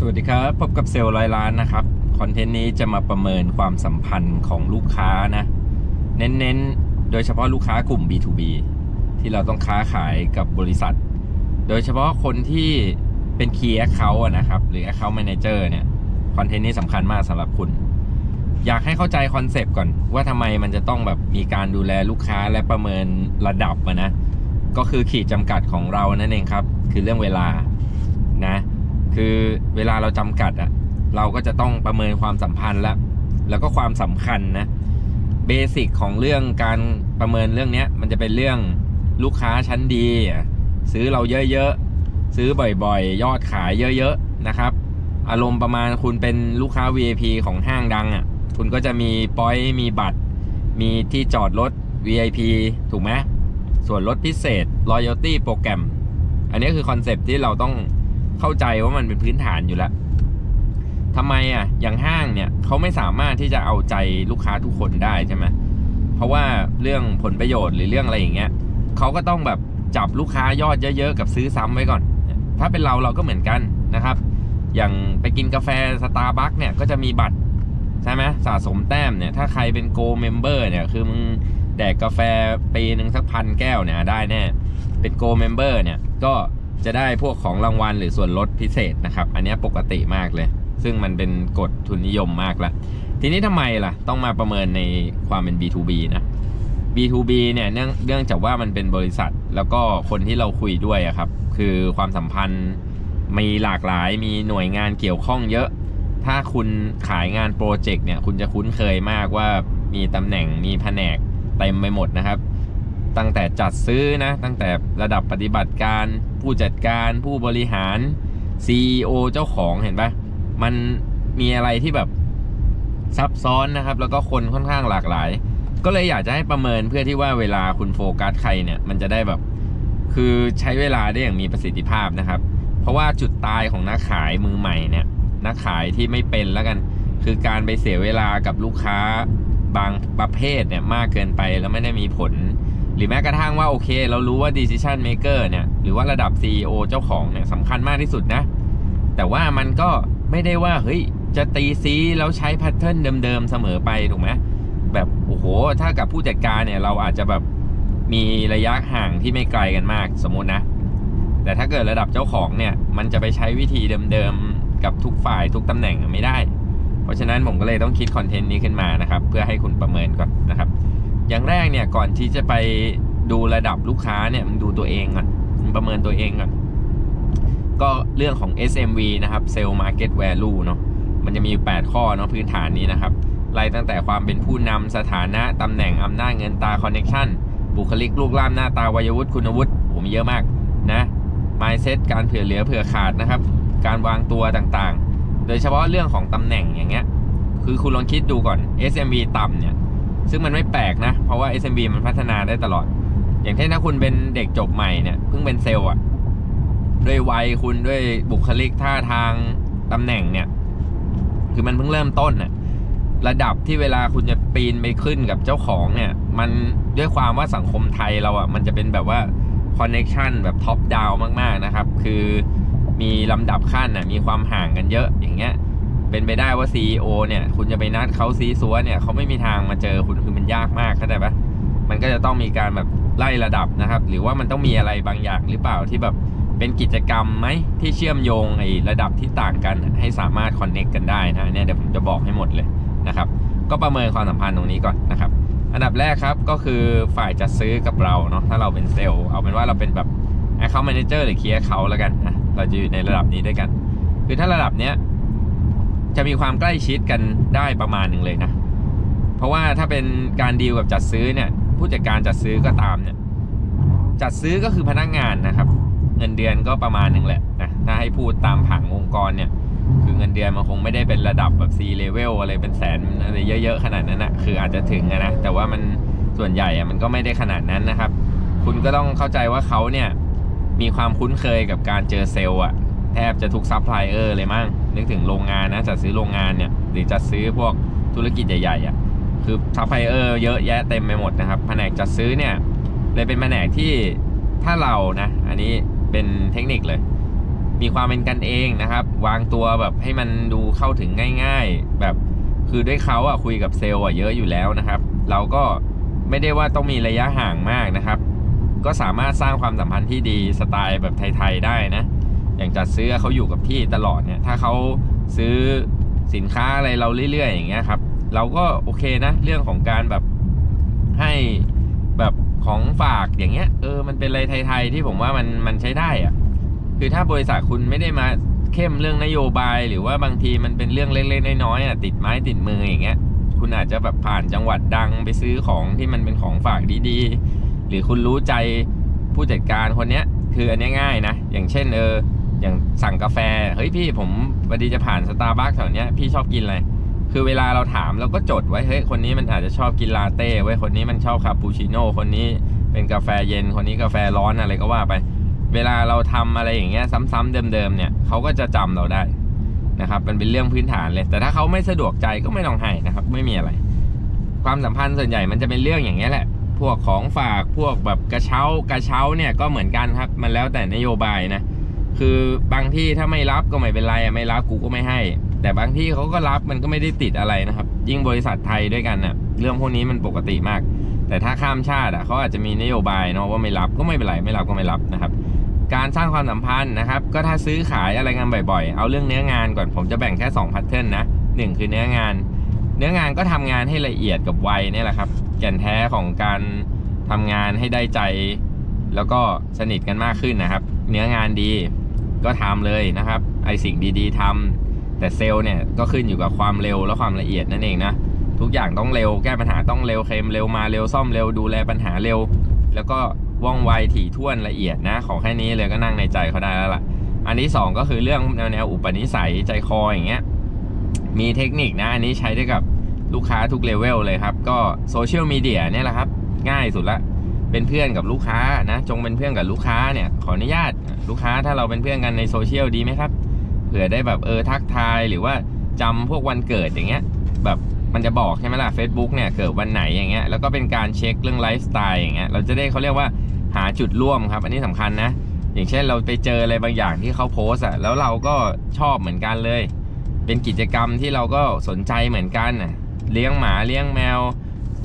สวัสดีครับ พบกับเซลล์ร้อยล้านนะครับ คอนเทนต์นี้จะมาประเมินความสัมพันธ์ของลูกค้านะ เน้นๆ โดยเฉพาะลูกค้ากลุ่ม B2B ที่เราต้องค้าขายกับบริษัท โดยเฉพาะคนที่เป็น Key Account อะนะครับ หรือ Account Manager เนี่ย คอนเทนต์นี้สำคัญมากสำหรับคุณ อยากให้เข้าใจคอนเซปต์ก่อน ว่าทำไมมันจะต้องแบบมีการดูแลลูกค้าและประเมินระดับะนะ ก็คือขีดจำกัดของเรานั่นเองครับ คือเรื่องเวลานะ คือเวลาเราจำกัดอะเราก็จะต้องประเมินความสัมพันธ์แล้วแล้วก็ความสำคัญนะเบสิกของเรื่องการประเมินเรื่องเนี้ยมันจะเป็นเรื่องลูกค้าชั้นดี ซื้อเราเยอะๆ ซื้อบ่อยๆ ยอดขายเยอะๆนะครับ อารมณ์ประมาณคุณเป็นลูกค้า VIP ของห้างดังอะ่ะคุณก็จะมีปอยมีบัตร มีที่จอดรถ VIP ถูกไหมส่วนลดพิเศษ Loyalty โปรแกรม อันนี้คือคอนเซปที่เราต้อง เข้าใจว่ามันเป็นพื้นฐานอยู่แล้วทำไมอะอย่างห้างเนี่ยเขาไม่สามารถที่จะเอาใจลูกค้าทุกคนได้ใช่ไหมเพราะว่าเรื่องผลประโยชน์หรือเรื่องอะไรอย่างเงี้ยเขาก็ต้องแบบจับลูกค้ายอดเยอะๆกับซื้อซ้ำไว้ก่อน ถ้าเป็นเราเราก็เหมือนกันนะครับ อย่างไปกินกาแฟสตาร์บัคเนี่ยก็จะมีบัตรใช่ไหมสะสมแต้มเนี่ยถ้าใครเป็นโกเมมเบอร์เนี่ยคือมึงแดกกาแฟปีหนึ่งสักพันแก้วเนี่ยได้แน่เป็นโกเมมเบอร์เนี่ยก็ จะได้พวกของรางวัลหรือส่วนลดพิเศษนะครับ อันนี้ปกติมากเลย ซึ่งมันเป็นกฎทุนนิยมมากละทีนี้ทำไมล่ะ ต้องมาประเมินในความเป็น B2B นะ B2B เนี่ยเนื่องเนื่องจากว่ามันเป็นบริษัท แล้วก็คนที่เราคุยด้วยอะครับ คือความสัมพันธ์มีหลากหลายมีหน่วยงานเกี่ยวข้องเยอะ ถ้าคุณขายงานโปรเจกต์เนี่ยคุณจะคุ้นเคยมากว่ามีตำแหน่งมีแผนกเต็มไปหมดนะครับ ตั้งแต่จัดซื้อนะ ตั้งแต่ระดับปฏิบัติการ ผู้จัดการผู้บริหาร CEO เจ้าของเห็นปะมันมีอะไรที่แบบซับซ้อนนะครับ แล้วก็คนค่อนข้างหลากหลาย ก็เลยอยากจะให้ประเมินเพื่อที่ว่าเวลาคุณโฟกัสใครเนี่ยมันจะได้แบบ คือใช้เวลาได้อย่างมีประสิทธิภาพนะครับ เพราะว่าจุดตายของนักขายมือใหม่เนี่ยนักขายที่ไม่เป็นแล้วกัน คือการไปเสียเวลากับลูกค้าบางประเภทเนี่ยมากเกินไปแล้วไม่ได้มีผล หรือแม้กระทั่งว่าโอเค เรารู้ว่า decision maker เนี่ย หรือว่าระดับ CEO เจ้าของเนี่ยสำคัญมากที่สุดนะ แต่ว่ามันก็ไม่ได้ว่า เฮ้ย จะตีซีแล้วใช้แพทเทิร์นเดิมๆเสมอไป ถูกไหมแบบ โอ้โห ถ้ากับผู้จัดการเนี่ย เราอาจจะแบบมีระยะห่างที่ไม่ไกลกันมากสมมตินะ แต่ถ้าเกิดระดับเจ้าของเนี่ย มันจะไปใช้วิธีเดิมๆ กับทุกฝ่ายทุกตำแหน่งไม่ได้ เพราะฉะนั้นผมก็เลยต้องคิดคอนเทนต์นี้ขึ้นมานะครับ เพื่อให้คุณประเมินก่อนนะครับ อย่างแรกเนี่ยก่อนที่จะไปดูระดับลูกค้าเนี่ยมันดูตัวเองก่อนมันประเมินตัวเองก่อนก็เรื่องของ SMV นะครับ Sell Market Value เนาะมันจะมี 8 ข้อเนาะพื้นฐานนี้นะครับไล่ตั้งแต่ความเป็นผู้นำสถานะตำแหน่งอำนาจเงินตา Connection บุคลิกลูกล่ามหน้าตาวัยวุฒิคุณวุฒิโหมีเยอะมากนะ mindset การเผื่อเหลือเผื่อขาดนะครับ การวางตัวต่างๆ โดยเฉพาะเรื่องของตำแหน่งอย่างเงี้ย คือคุณลองคิดดูก่อน SMV ต่ำเนี่ย ซึ่งมันไม่แปลกนะ เพราะว่า SMB มันพัฒนาได้ตลอด อย่างเช่นถ้าคุณเป็นเด็กจบใหม่เนี่ยเพิ่งเป็นเซลล์อะด้วยวัยคุณด้วยบุคลิกท่าทางตำแหน่งเนี่ย คือมันเพิ่งเริ่มต้นน่ะระดับที่เวลาคุณจะปีนไปขึ้นกับเจ้าของเนี่ย มันด้วยความว่าสังคมไทยเราอะมันจะเป็นแบบว่าคอนเน็ชันแบบท็อปดาวมาก ๆ นะครับ คือมีลำดับขั้นน่ะมีความห่างกันเยอะอย่างเงี้ย เป็นไปได้ว่า CEO เนี่ย คุณจะไปนัดเขาซีซัวเนี่ยเขาไม่มีทางมาเจอคุณคือมันยากมากเข้าใจปะมันก็จะต้องมีการแบบไล่ระดับนะครับ หรือว่ามันต้องมีอะไรบางอย่างหรือเปล่าที่แบบเป็นกิจกรรมไหมที่เชื่อมโยงไอ้ระดับที่ต่างกันให้สามารถคอนเน็กกันได้นะเนี่ยเดี๋ยวผมจะบอกให้หมดเลยนะครับ ก็ประเมินความสัมพันธ์ตรงนี้ก่อนนะครับ อันดับแรกครับก็คือฝ่ายจัดซื้อกับเราเนาะถ้าเราเป็นเซลล์เอาเป็นว่าเราเป็นแบบ Account Manager หรือ Key Account แล้วกันนะเราจะอยู่ในระดับนี้ด้วยกัน คือถ้าระดับเนี้ย จะมีความใกล้ชิดกันได้ประมาณหนึ่งเลยนะ เพราะว่าถ้าเป็นการดีลกับจัดซื้อเนี่ย ผู้จัดการจัดซื้อก็ตามเนี่ย จัดซื้อก็คือพนักงานนะครับ เงินเดือนก็ประมาณหนึ่งแหละนะถ้าให้พูดตามผังองค์กรเนี่ย คือเงินเดือนมันคงไม่ได้เป็นระดับแบบ C level อะไรเป็นแสนอะไรเยอะๆขนาดนั้นนะคืออาจจะถึงนะแต่ว่ามันส่วนใหญ่อะมันก็ไม่ได้ขนาดนั้นนะครับ คุณก็ต้องเข้าใจว่าเขาเนี่ยมีความคุ้นเคยกับการเจอเซลล์อะ ทบจะทุกซัพพลายเออร์เลยมั้งนึกถึงโรงงานนะจัดซื้อโรงงานเนี่ยหรือจัดซื้อพวกธุรกิจใหญ่ๆอะ่ะคือซัพพลายเออร์เยอะแยะเต็มไปหมดนะครับแผนกจัดซื้อเนี่ยเลยเป็นแผนกที่ถ้าเรานะอันนี้เป็นเทคนิคเลย มีความเป็นกันเองนะครับ วางตัวแบบให้มันดูเข้าถึงง่าย ๆ แบบคือด้วยเขาอะคุยกับเซลล์อะเยอะอยู่แล้วนะครับ เราก็ไม่ได้ว่าต้องมีระยะห่างมากนะครับ ก็สามารถสร้างความสัมพันธ์ที่ดีสไตล์แบบไทยๆได้นะ อย่างจัดซื้อเขาอยู่กับที่ตลอดเนี่ยถ้าเขาซื้อสินค้าอะไรเราเรื่อยๆ อย่างเงี้ยครับ เราก็โอเคนะ เรื่องของการแบบให้แบบของฝากอย่างเงี้ยเออมันเป็นอะไรไทยๆที่ผมว่ามันมันใช้ได้อะคือถ้าบริษัทคุณไม่ได้มาเข้มเรื่องนโยบาย หรือว่าบางทีมันเป็นเรื่องเล็กๆน้อยๆอะติดไม้ติดมืออย่างเงี้ย คุณอาจจะแบบผ่านจังหวัดดังไปซื้อของที่มันเป็นของฝากดีๆ หรือคุณรู้ใจผู้จัดการคนเนี้ยคืออันนี้ง่ายนะ อย่างเช่นเออ อย่างสั่งกาแฟ เฮ้ยพี่ผมวันดีจะผ่านสตาร์บัคแถวเนี้ยพี่ชอบกินอะไร คือเวลาเราถามเราก็จดไว้ เฮ้ย คนนี้มันอาจจะชอบกินลาเต้ไว้ยคนนี้มันชอบคาปูชิโน่ คนนี้เป็นกาแฟเย็น คนนี้กาแฟร้อนอะไรก็ว่าไป เวลาเราทำอะไรอย่างเงี้ยซ้ำๆเดิมๆเนี่ยเขาก็จะจำเราได้นะครับ มันเป็นเรื่องพื้นฐานเลย แต่ถ้าเขาไม่สะดวกใจก็ไม่ต้องให้นะครับ ไม่มีอะไร ความสัมพันธ์ส่วนใหญ่มันจะเป็นเรื่องอย่างเงี้ยแหละพวกของฝากพวกแบบกระเช้ากระเช้าเนี่ยก็เหมือนกันครับ มันแล้วแต่นโยบายนะ คือบางที่ถ้าไม่รับก็ไม่เป็นไรไม่รับกูก็ไม่ให้ แต่บางที่เขาก็รับมันก็ไม่ได้ติดอะไรนะครับ ยิ่งบริษัทไทยด้วยกันน่ะเรื่องพวกนี้มันปกติมาก แต่ถ้าข้ามชาติอะเขาอาจจะมีนโยบายเนาะว่าไม่รับก็ไม่เป็นไรไม่รับก็ไม่รับนะครับ การสร้างความสัมพันธ์นะครับ ก็ถ้าซื้อขายอะไรกันบ่อยๆ เอาเรื่องเนื้องานก่อนผมจะแบ่งแค่2พัทเทิร์นนะหนึ่งคือเนื้องาน เนื้องานก็ทำงานให้ละเอียดกับวัยเนี่ยแหละครับแก่นแท้ของการทำงานให้ได้ใจ แล้วก็สนิทกันมากขึ้นนะครับ เนื้องานดี ก็ทำเลยนะครับไอสิ่งดีๆทำแต่เซลล์เนี่ยก็ขึ้นอยู่กับความเร็วและความละเอียดนั่นเองนะทุกอย่างต้องเร็วแก้ปัญหาต้องเร็วเคลมเร็วมาเร็วซ่อมเร็วดูแลปัญหาเร็ว แล้วก็ว่องไวถี่ถ้วนละเอียดนะ ของแค่นี้เลยก็นั่งในใจเขาได้แล้วล่ะ อันที่สองก็คือเรื่องแนวแนวอุปนิสัยใจคออย่างเงี้ยมีเทคนิคนะ อันนี้ใช้ได้กับลูกค้าทุกเลเวลเลยครับ ก็โซเชียลมีเดียเนี่ยแหละครับ ง่ายสุดละ เป็นเพื่อนกับลูกค้านะจงเป็นเพื่อนกับลูกค้าเนี่ยขออนุญาตลูกค้าถ้าเราเป็นเพื่อนกันในโซเชียลดีไหมครับเผื่อได้แบบเออทักทายหรือว่าจำพวกวันเกิดอย่างเงี้ย แบบมันจะบอกใช่ไหมล่ะ Facebook เนี่ยเกิดวันไหนอย่างเงี้ยแล้วก็เป็นการเช็คเรื่องไลฟ์สไตล์อย่างเงี้ยเราจะได้เขาเรียกว่าหาจุดร่วมครับ อันนี้สำคัญนะ อย่างเช่นเราไปเจออะไรบางอย่างที่เขาโพสอะแล้วเราก็ชอบเหมือนกันเลย เป็นกิจกรรมที่เราก็สนใจเหมือนกันนะเลี้ยงหมาเลี้ยงแมว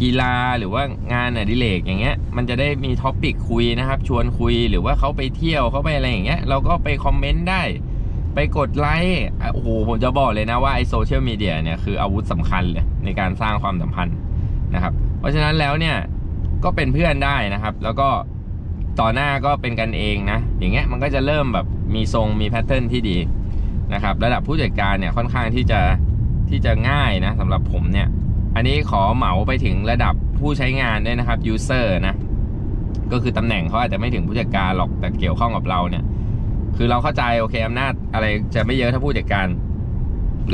กีฬาหรือว่างานอดิเรกอย่างเงี้ย มันจะได้มีท็อปิกคุยนะครับ ชวนคุยหรือว่าเขาไปเที่ยวเขาไปอะไรอย่างเงี้ย เราก็ไปคอมเมนต์ได้ ไปกดไลค์โอ้โหผมจะบอกเลยนะว่าไอโซเชียลมีเดียเนี่ยคืออาวุธสำคัญเลยในการสร้างความสัมพันธ์นะครับ เพราะฉะนั้นแล้วเนี่ยก็เป็นเพื่อนได้นะครับ แล้วก็ต่อหน้าก็เป็นกันเองนะ อย่างเงี้ยมันก็จะเริ่มแบบมีทรงมีแพทเทิร์นที่ดีนะครับ ระดับผู้จัดการเนี่ยค่อนข้างที่จะที่จะง่ายนะสำหรับผมเนี่ย อันนี้ขอเหมาไปถึงระดับผู้ใช้งานด้วยนะครับ user นะ ก็คือตำแหน่งเขาอาจจะไม่ถึงผู้จัดการหรอกแต่เกี่ยวข้องกับเราเนี่ย คือเราเข้าใจโอเคอำนาจอะไรจะไม่เยอะถ้าผู้จัดการ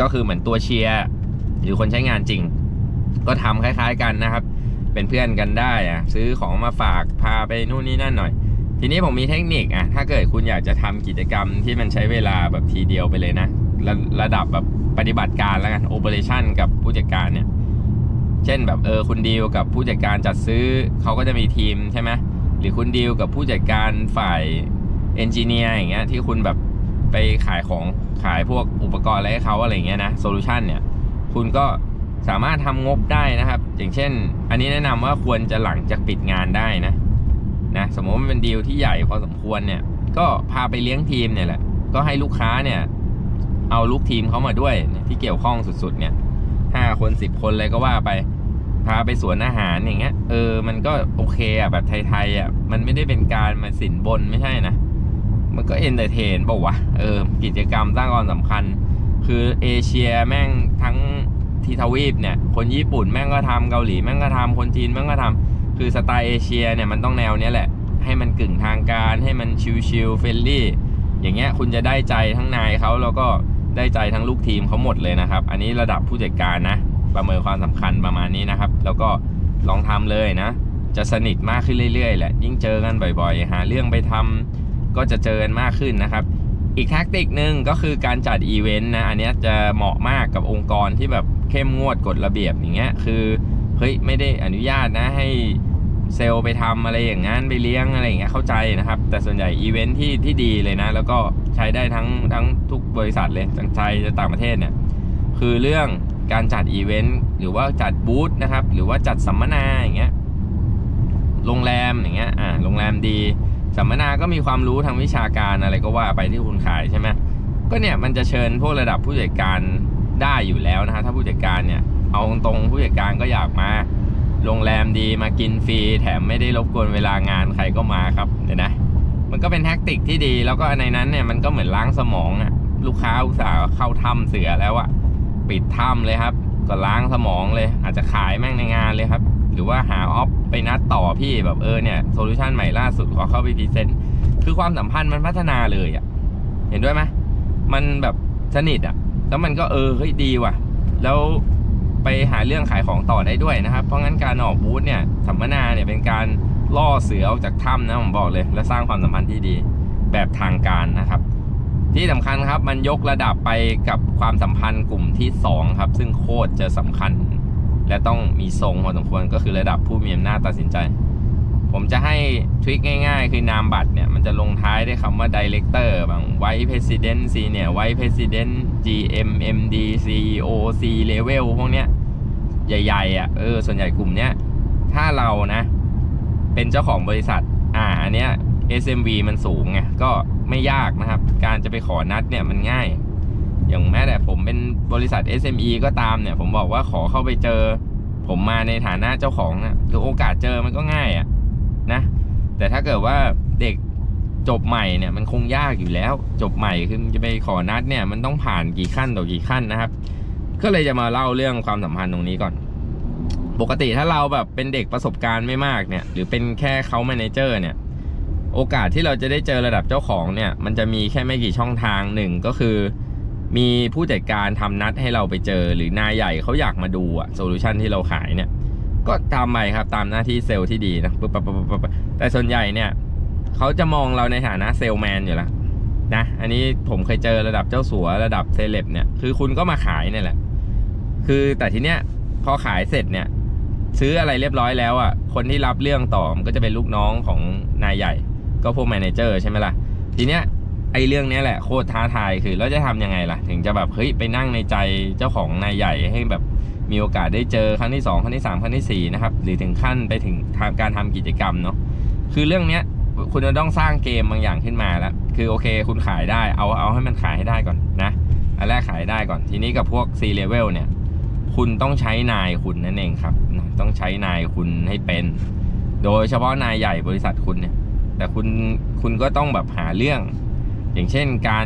ก็คือเหมือนตัวเชียร์หรือคนใช้งานจริง ก็ทำคล้าย ๆกันนะครับ เป็นเพื่อนกันได้อะซื้อของมาฝากพาไปนู่นนี่นั่นหน่อย ทีนี้ผมมีเทคนิคอะถ้าเกิดคุณอยากจะทำกิจกรรมที่มันใช้เวลาแบบทีเดียวไปเลยนะระระดับแบบปฏิบัติการแล้วกันโอเปอเรชันกับผู้จัดการเนี่ย เช่นแบบเออคุณดีลกับผู้จัดการจัดซื้อเขาก็จะมีทีมใช่ไหมหรือคุณดีลกับผู้จัดการฝ่ายเอนจิเนียร์อย่างเงี้ยที่คุณแบบไปขายของขายพวกอุปกรณ์อะไรให้เขาอะไรเงี้ยนะโซลูชันเนี่ยคุณก็สามารถทำงบได้นะครับ อย่างเช่น อันนี้แนะนำว่าควรจะหลังจากปิดงานได้นะนะสมมติว่ามันเป็นดีลที่ใหญ่พอสมควรเนี่ยก็พาไปเลี้ยงทีมเนี่ยแหละก็ให้ลูกค้าเนี่ยเอาลูกทีมเขามาด้วยที่เกี่ยวข้องสุดๆเนี่ย ห้าคนสิบคนเลยก็ว่าไป พาไปสวนอาหารอย่างเงี้ย เออ มันก็โอเคอะแบบไทยๆอะ มันไม่ได้เป็นการมาสินบนไม่ใช่นะ มันก็เอนเตอร์เทนบอกว่าวะ เออ กิจกรรมสร้างความสำคัญ คือเอเชียแม่งทั้งทีทวีปเนี่ย คนญี่ปุ่นแม่งก็ทำเกาหลีแม่งก็ทำคนจีนแม่งก็ทำคือสไตล์เอเชียเนี่ยมันต้องแนวเนี้ยแหละ ให้มันกึ่งทางการ ให้มันชิลๆเฟรนลี่ อย่างเงี้ยคุณจะได้ใจทั้งนายเขาแล้วก็ ได้ใจทั้งลูกทีมเขาหมดเลยนะครับ อันนี้ระดับผู้จัดการนะ ประเมินความสำคัญประมาณนี้นะครับ แล้วก็ลองทำเลยนะ จะสนิทมากขึ้นเรื่อยๆแหละยิ่งเจอกันบ่อยๆ หาเรื่องไปทำก็จะเจอกันมากขึ้นนะครับ อีกแท็กติกหนึ่งก็คือการจัดอีเวนต์นะ อันนี้จะเหมาะมากกับองค์กรที่แบบเข้มงวดกฎระเบียบอย่างเงี้ยคือเฮ้ยไม่ได้อนุญาตนะให้ เซลล์ไปทำอะไรอย่างนั้นไปเลี้ยงอะไรอย่างเงี้ยเข้าใจนะครับ แต่ส่วนใหญ่อีเวนท์ที่ที่ดีเลยนะ แล้วก็ใช้ได้ทั้งทั้งทุกบริษัทเลยทั้งไทยและต่างประเทศเนี่ยคือเรื่องการจัดอีเวนต์หรือว่าจัดบูธนะครับ หรือว่าจัดสัมมนาอย่างเงี้ยโรงแรมอย่างเงี้ยอ่าโรงแรมดี สัมมนาก็มีความรู้ทางวิชาการอะไรก็ว่าไปที่คุณขายใช่ไหมก็เนี่ยมันจะเชิญพวกระดับผู้จัดการได้อยู่แล้วนะฮะถ้าผู้จัดการเนี่ยเอาตรงผู้จัดการก็อยากมา โรงแรมดีมากินฟรีแถมไม่ได้รบกวนเวลางานใครก็มาครับเดี๋ยวนะ มันก็เป็นแท็กติกที่ดีแล้วก็ในนั้นเนี่ยมันก็เหมือนล้างสมองอะลูกค้าอุตส่าห์เข้าถ้ำเสือแล้วอะปิดถ้ำเลยครับ ก็ล้างสมองเลย อาจจะขายแม่งในงานเลยครับ หรือว่าหาออฟไปนัดต่อพี่แบบเออเนี่ยโซลูชันใหม่ล่าสุดขอเข้าไปพรีเซนต์คือความสัมพันธ์มันพัฒนาเลยอะเห็นด้วยไหมมันแบบสนิทอะแล้วมันก็เออเฮ้ยดีว่ะ แล้ว ไปหาเรื่องขายของต่อได้ด้วยนะครับ เพราะงั้นการออกบูธเนี่ยสัมมนาเนี่ยเป็นการล่อเสือออกจากถ้ำนะผมบอกเลย และสร้างความสัมพันธ์ที่ดีแบบทางการนะครับ ที่สำคัญครับมันยกระดับไปกับความสัมพันธ์กลุ่มที่ 2 ครับ ซึ่งโคตรจะสำคัญ และต้องมีทรงพอสมควรก็คือระดับผู้มีอำนาจตัดสินใจ ผมจะให้ทริคง่ายๆ คือนามบัตรเนี่ย มันจะลงท้ายด้วยคำว่า Director บาง Vice President Senior Vice President GM MD CEO C Level พวกเนี้ย ใหญ่ๆอะเออส่วนใหญ่กลุ่มเนี้ย ถ้าเรานะ เป็นเจ้าของบริษัท อ่าอันเนี้ย SMV มันสูงไงก็ไม่ยากนะครับ การจะไปขอนัดเนี่ยมันง่าย อย่างแม้แต่ผมเป็นบริษัท SME ก็ตามเนี่ย ผมบอกว่าขอเข้าไปเจอ ผมมาในฐานะเจ้าของนะคือโอกาสเจอมันก็ง่ายอะ นะ แต่ถ้าเกิดว่าเด็กจบใหม่เนี่ยมันคงยากอยู่แล้ว จบใหม่คือจะไปขอนัดเนี่ยมันต้องผ่านกี่ขั้นต่อกี่ขั้นนะครับ ก็เลยจะมาเล่าเรื่องความสัมพันธ์ตรงนี้ก่อน ปกติถ้าเราแบบเป็นเด็กประสบการณ์ไม่มากเนี่ย หรือเป็นแค่เขาแมเนเจอร์เนี่ย โอกาสที่เราจะได้เจอระดับเจ้าของเนี่ย มันจะมีแค่ไม่กี่ช่องทางหนึ่งก็คือ มีผู้จัดการทำนัดให้เราไปเจอ หรือนายใหญ่เขาอยากมาดูอะโซลูชันที่เราขายเนี่ย ก็ตามไปครับตามหน้าที่เซลล์ที่ดีนะปุ๊บปั๊บปั๊บปั๊บปั๊บแต่ส่วนใหญ่เนี่ยเขาจะมองเราในฐานะเซลแมนอยู่แล้วนะอันนี้ผมเคยเจอระดับเจ้าสัวระดับเซเลบเนี่ยคือคุณก็มาขายเนี่ยแหละ คือแต่ทีเนี้ยพอขายเสร็จเนี่ย ซื้ออะไรเรียบร้อยแล้วอะคนที่รับเรื่องต่อมก็จะเป็นลูกน้องของนายใหญ่ ก็พวกแมเนเจอร์ใช่ไหมล่ะ ทีเนี้ยไอ้เรื่องเนี้ยแหละโคตรท้าทายคือแล้วจะทำยังไงล่ะ ถึงจะแบบเฮ้ยไปนั่งในใจเจ้าของนายใหญ่ให้แบบ มีโอกาสได้เจอครั้งที่ 2 ครั้งที่ 3 ครั้งทีสี่4 นะครับ หรือถึงขั้นไปถึงทการทำกิจกรรมเนาะคือเรื่องเนี้ยคุณจะต้องสร้างเกมบางอย่างขึ้นมาแล้ว คือโอเค คุณขายได้เอาเอาให้มันขายให้ได้ก่อนนะอันแรกขายได้ก่อนทีนี้กับพวก C level เนี่ยคุณต้องใช้นายคุณนั่นเองครับ ต้องใช้นายคุณให้เป็น โดยเฉพาะนายใหญ่บริษัทคุณเนี่ย แต่คุณคุณก็ต้องแบบหาเรื่อง อย่างเช่นการ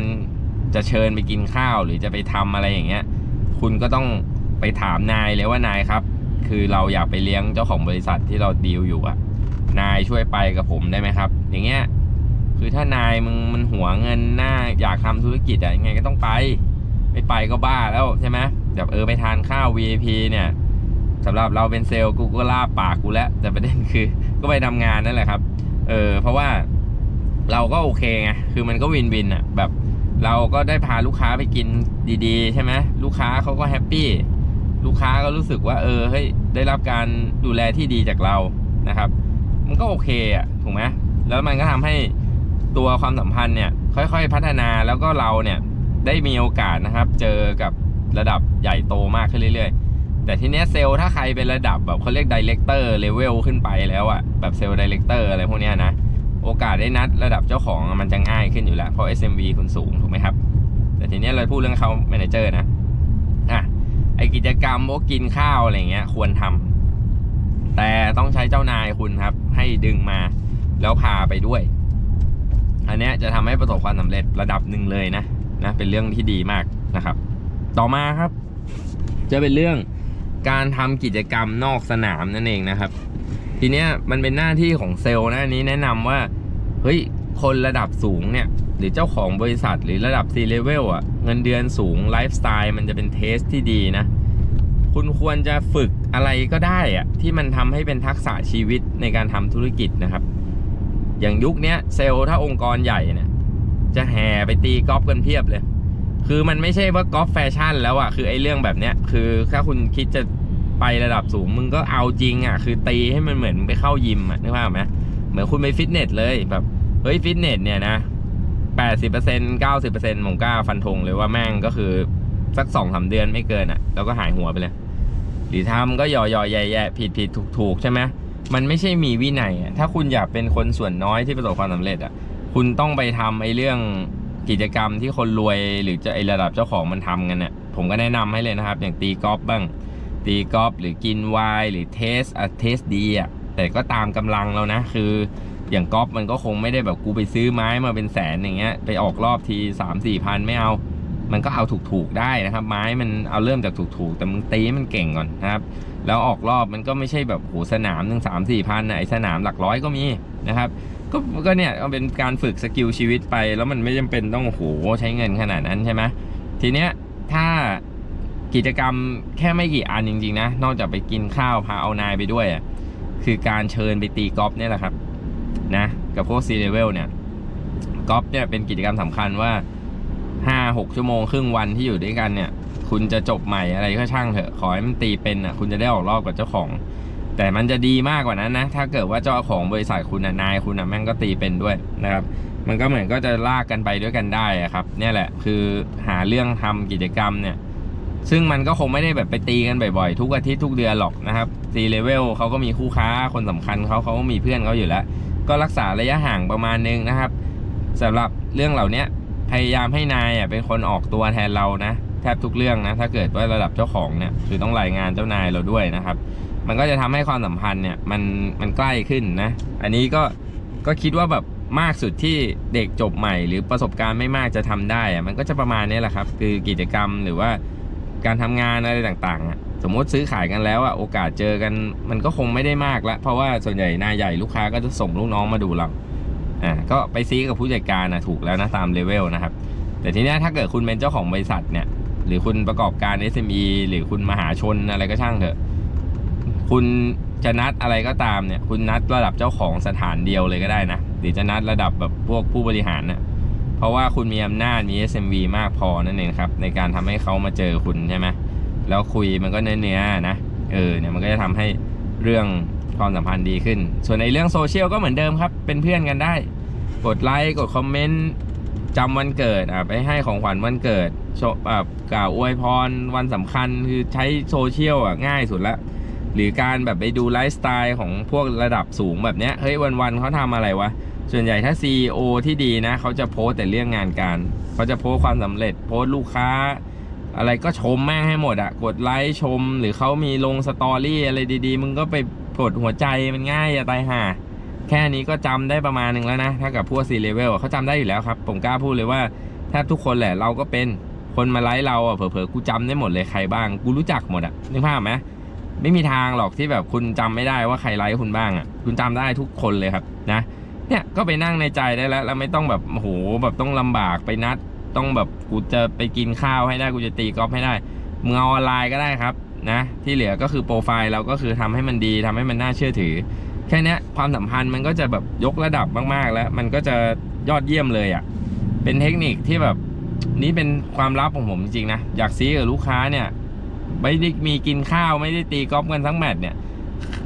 จะเชิญไปกินข้าวหรือจะไปทำอะไรอย่างเงี้ย คุณก็ต้อง ไปถามนายเลยว่านายครับ คือเราอยากไปเลี้ยงเจ้าของบริษัทที่เราดีลอยู่อะนายช่วยไปกับผมได้ไหมครับ อย่างเงี้ย คือถ้านายมึงมันหัวเงินหน้าอยากทำธุรกิจอะยังไงก็ต้องไป ไม่ไปก็บ้าแล้วใช่ไหมแบบเออไปทานข้าว VIP เนี่ยสำหรับเราเป็นเซลล์กูก็ล่าปากกูแล้ว แต่ประเด็นคือก็ไปทำงานนั่นแหละครับ เออเพราะว่าเราก็โอเคไงคือมันก็วินวินอะแบบเราก็ได้พาลูกค้าไปกินดีๆ ใช่ไหมลูกค้าเขาก็แฮปปี้ ลูกค้าก็รู้สึกว่า เออเฮ้ยได้รับการดูแลที่ดีจากเรานะครับ มันก็โอเคอะถูกไหมแล้วมันก็ทำให้ตัวความสัมพันธ์เนี่ย ค่อยๆพัฒนาแล้วก็เราเนี่ยได้มีโอกาสนะครับ เจอกับระดับใหญ่โตมากขึ้นเรื่อยๆ แต่ทีเนี้ยเซลล์ถ้าใครเป็นระดับแบบเขาเรียกดีเลกเตอร์เลเวลขึ้นไปแล้วอะแบบเซลล์ดีเลกเตอร์อะไรพวกเนี้ยนะ โอกาสได้นัดระดับเจ้าของมันจะง่ายขึ้นอยู่แล้ว เพราะ SMV คุณสูงถูกไหมครับ แต่ทีเนี้ยเราพูดเรื่องเขาแมเนเจอร์นะ ไอกิจกรรมพวกกินข้าวอะไรเงี้ย ควรทำแต่ต้องใช้เจ้านายคุณครับ ให้ดึงมาแล้วพาไปด้วย อันเนี้ยจะทำให้ประสบความสำเร็จระดับหนึ่งเลยนะนะเป็นเรื่องที่ดีมากนะครับ ต่อมาครับ จะเป็นเรื่องการทำกิจกรรมนอกสนามนั่นเองนะครับ ทีเนี้ยมันเป็นหน้าที่ของเซลล์นะอันนี้แนะนำว่าเฮ้ยคนระดับสูงเนี่ย หรือเจ้าของบริษัทหรือระดับ C level อะ เงินเดือนสูงไลฟ์สไตล์มันจะเป็นเทสที่ดีนะ คุณควรจะฝึกอะไรก็ได้อะที่มันทำให้เป็นทักษะชีวิตในการทำธุรกิจนะครับ อย่างยุคนี้เซลล์ถ้าองค์กรใหญ่เนี่ยจะแห่ไปตีกอล์ฟกันเพียบเลย คือมันไม่ใช่ว่ากอล์ฟแฟชั่นแล้วอะคือไอ้เรื่องแบบเนี้ยคือถ้าคุณคิดจะไปไประดับสูงมึงก็เอาจริงอะคือตีให้มันเหมือนไปเข้ายิมอะนึกภาพไหมเหมือนคุณไปฟิตเนสเลยแบบเฮ้ยฟิตเนสเนี่ยนะ แปดสิบเปอร์เซ็นเก้าสิบเปอร์เซ็นต์ผมกล้าฟันธงเลยว่าแม่งก็คือสักสองสาเดือนไม่เกินอะ แล้วก็หายหัวไปเลย หรือทำก็หย่อๆแย่ๆผิดผิดถูกถูกใช่ไหมมันไม่ใช่มีวินัยถ้าคุณอยากเป็นคนส่วนน้อยที่ประสบความสำเร็จอะ คุณต้องไปทำไอ้เรื่องกิจกรรมที่คนรวยหรือจะไอ้ระดับเจ้าของมันทำกันเนี่ยผมก็แนะนำให้เลยนะครับ อย่างตีกอล์ฟบ้าง ตีกอล์ฟหรือกินไวน์หรือเทสอะเทสดีอะแต่ก็ตามกำลังเรานะคือ อย่างกอล์ฟมันก็คงไม่ได้แบบกูไปซื้อไม้มาเป็นแสนอย่างเงี้ยไปออกรอบทีสามสี่พันไม่เอา มันก็เอาถูกๆได้นะครับ ไม้มันเอาเริ่มจากถูกๆ แต่มึงตีมันเก่งก่อนนะครับ แล้วออกรอบมันก็ไม่ใช่แบบโหสนามหนึ่งสามสี่พันนะไอสนามหลักร้อยก็มีนะครับก็ก็เนี่ยเป็นการฝึกสกิลชีวิตไป แล้วมันไม่จำเป็นต้องโอ้โหใช้เงินขนาดนั้นใช่ไหมทีเนี้ยถ้ากิจกรรมแค่ไม่กี่อันจริงๆนะ นอกจากไปกินข้าวพาเอานายไปด้วยอะคือการเชิญไปตีกอล์ฟเนี่ยแหละครับ นะกับพวกซีเลเวลเนี่ยกอล์ฟเนี่ยเป็นกิจกรรมสำคัญว่าห้าหกชั่วโมงครึ่งวันที่อยู่ด้วยกันเนี่ย คุณจะจบใหม่อะไรก็ช่างเถอะขอให้มันตีเป็นอะคุณจะได้ออกรอบกับเจ้าของ แต่มันจะดีมากกว่านั้นนะ ถ้าเกิดว่าเจ้าของบริษัทคุณน่ะนายคุณน่ะแม่งก็ตีเป็นด้วยนะครับ มันก็เหมือนก็จะลากกันไปด้วยกันได้อะครับเนี่ยแหละคือหาเรื่องทำกิจกรรมเนี่ย ซึ่งมันก็คงไม่ได้แบบไปตีกันบ่อยๆ ทุกอาทิตย์ทุกเดือนหรอกนะครับซีเลเวลเขาก็มีคู่ค้าคนสำคัญเขาเขาก็มีเพื่อนเขาอยู่แล้ว ก็รักษาระยะห่างประมาณนึงนะครับสำหรับเรื่องเหล่านี้พยายามให้นายอะเป็นคนออกตัวแทนเรานะแทบทุกเรื่องนะถ้าเกิดว่าระดับเจ้าของเนี่ยคือต้องรายงานเจ้านายเราด้วยนะครับ มันก็จะทำให้ความสัมพันธ์เนี่ยมันมันใกล้ขึ้นนะ อันนี้ก็ก็คิดว่าแบบมากสุดที่เด็กจบใหม่ หรือประสบการณ์ไม่มากจะทำได้อะมันก็จะประมาณนี้แหละครับ คือกิจกรรมหรือว่าการทำงานอะไรต่างๆอะ สมมติซื้อขายกันแล้วอะโอกาสเจอกันมันก็คงไม่ได้มากละเพราะว่าส่วนใหญ่นายใหญ่ลูกค้าก็จะส่งลูกน้องมาดูเราอ่าก็ไปซีกับผู้จัดการนะถูกแล้วนะตามเลเวลนะครับ แต่ทีนี้ถ้าเกิดคุณเป็นเจ้าของบริษัทเนี่ย หรือคุณประกอบการ SME หรือคุณมหาชนอะไรก็ช่างเถอะ คุณจะนัดอะไรก็ตามเนี่ย คุณนัดระดับเจ้าของสถานเดียวเลยก็ได้นะหรือจะนัดระดับแบบพวกผู้บริหารนะเพราะว่าคุณมีอำนาจมี SMV มากพอนั่นเองครับในการทำให้เขามาเจอคุณใช่ไหม แล้วคุยมันก็เนื้อๆนะเออเนี่ยมันก็จะทำให้เรื่องความสัมพันธ์ดีขึ้น ส่วนในเรื่องโซเชียลก็เหมือนเดิมครับ เป็นเพื่อนกันได้ กดไลค์กดคอมเมนต์จำวันเกิดอะไปให้ของขวัญวันเกิดโชแบบกล่าวอวยพรวันสำคัญคือใช้โซเชียลอะง่ายสุดละหรือการแบบไปดูไลฟ์สไตล์ของพวกระดับสูงแบบเนี้ยเฮ้ยวันๆเขาทำอะไรวะส่วนใหญ่ถ้า CEO ที่ดีนะ เขาจะโพสแต่เรื่องงานการ เขาจะโพสความสำเร็จ โพสลูกค้า อะไรก็ชมแม่งให้หมดอะกดไลค์ชม หรือเขามีลงสตอรี่อะไรดีๆ มึงก็ไปกดหัวใจมันง่ายอะตายห่าแค่นี้ก็จำได้ประมาณหนึ่งแล้วนะ ถ้ากับพวก C level อะเขาจำได้อยู่แล้วครับ ผมกล้าพูดเลยว่าแทบทุกคนแหละเราก็เป็นคนมาไลค์เราอะเผลอๆกูจำได้หมดเลยใครบ้าง กูรู้จักหมดอะนึกภาพไหมไม่มีทางหรอกที่แบบคุณจำไม่ได้ว่าใครไลค์คุณบ้างอะ คุณจำได้ทุกคนเลยครับนะ เนี่ยก็ไปนั่งในใจได้แล้ว แล้วไม่ต้องแบบโอ้โหแบบต้องลำบากไปนัด ต้องแบบกูจะไปกินข้าวให้ได้กูจะตีกอล์ฟให้ได้มึงเอาออนไลน์ก็ได้ครับนะที่เหลือก็คือโปรไฟล์เราก็คือทำให้มันดีทำให้มันน่าเชื่อถือ แค่นี้ความสัมพันธ์มันก็จะแบบยกระดับมากๆ แล้วมันก็จะยอดเยี่ยมเลยอะเป็นเทคนิคที่แบบนี่เป็นความลับของผมจริงๆนะอยากซีกับลูกค้าเนี่ยไม่ได้มีกินข้าวไม่ได้ตีกอล์ฟกันทั้งแมตช์เนี่ย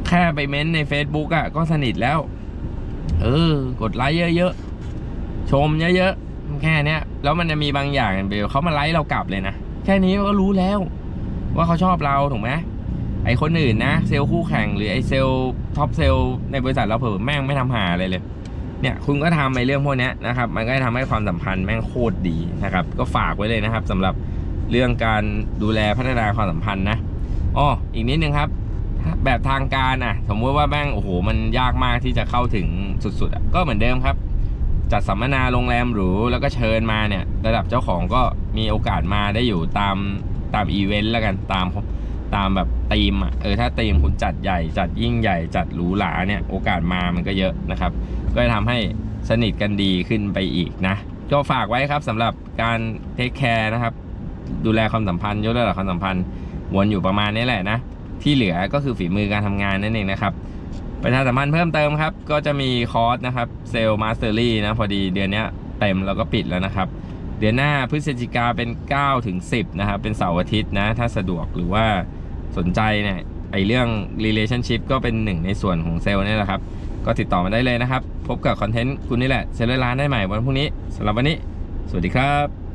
แค่ไปเม้นต์ใน Facebook อะ่ะก็สนิทแล้ว เออ กดไลค์เยอะๆ ชมเยอะๆ แค่เนี้ยแล้วมันจะมีบางอย่างเบลเขามาไลค์เรากลับเลยนะแค่นี้ก็รู้แล้ว ว่าเขาชอบเราถูกไหมไอคนอื่นนะเซลล์คู่แข่งหรือไอเซลล์ท็อปเซลล์ในบริษัทเราเผื่อแม่งไม่ทำหาอะไรเลย เนี่ยคุณก็ทำไอเรื่องพวกนี้นะครับ มันก็จะทำให้ความสัมพันธ์แม่งโคตรดีนะครับ ก็ฝากไว้เลยนะครับสำหรับเรื่องการดูแลพัฒนาความสัมพันธ์นะอ๋ออีกนิดนึงครับแบบทางการอะ สมมติว่าแม่งโอ้โหมันยากมากที่จะเข้าถึงสุดๆอะก็เหมือนเดิมครับ จัดสัมมนาโรงแรมหรูแล้วก็เชิญมาเนี่ย ระดับเจ้าของก็มีโอกาสมาได้อยู่ตามตามอีเวนต์แล้วกันตามตามแบบธีมอะเออถ้าธีมคุณจัดใหญ่จัดยิ่งใหญ่จัดหรูหราเนี่ยโอกาสมามันก็เยอะนะครับ ก็จะทำให้สนิทกันดีขึ้นไปอีกนะก็ฝากไว้ครับสำหรับการเทคแคร์นะครับ ดูแลความสัมพันธ์ยกระดับความสัมพันธ์วนอยู่ประมาณนี้แหละนะ ที่เหลือก็คือฝีมือการทำงานนั่นเองนะครับ ประชาสัมพันธ์เพิ่มเติมครับ ก็จะมีคอร์สนะครับเซลล์มาสเตอรี่นะพอดีเดือนนี้เต็มแล้วก็ปิดแล้วนะครับ เดือนหน้าพฤศจิกาเป็น9ถึง10นะครับเป็นเสาร์อาทิตย์นะถ้าสะดวกหรือว่าสนใจเนี่ยไอเรื่อง relationship ก็เป็นหนึ่งในส่วนของเซลล์นี่แหละครับ ก็ติดต่อมาได้เลยนะครับ พบกับคอนเทนต์คุณนี่แหละเซลล์ร้านได้ใหม่วันพรุ่งนี้สำหรับวันนี้ สวัสดีครับ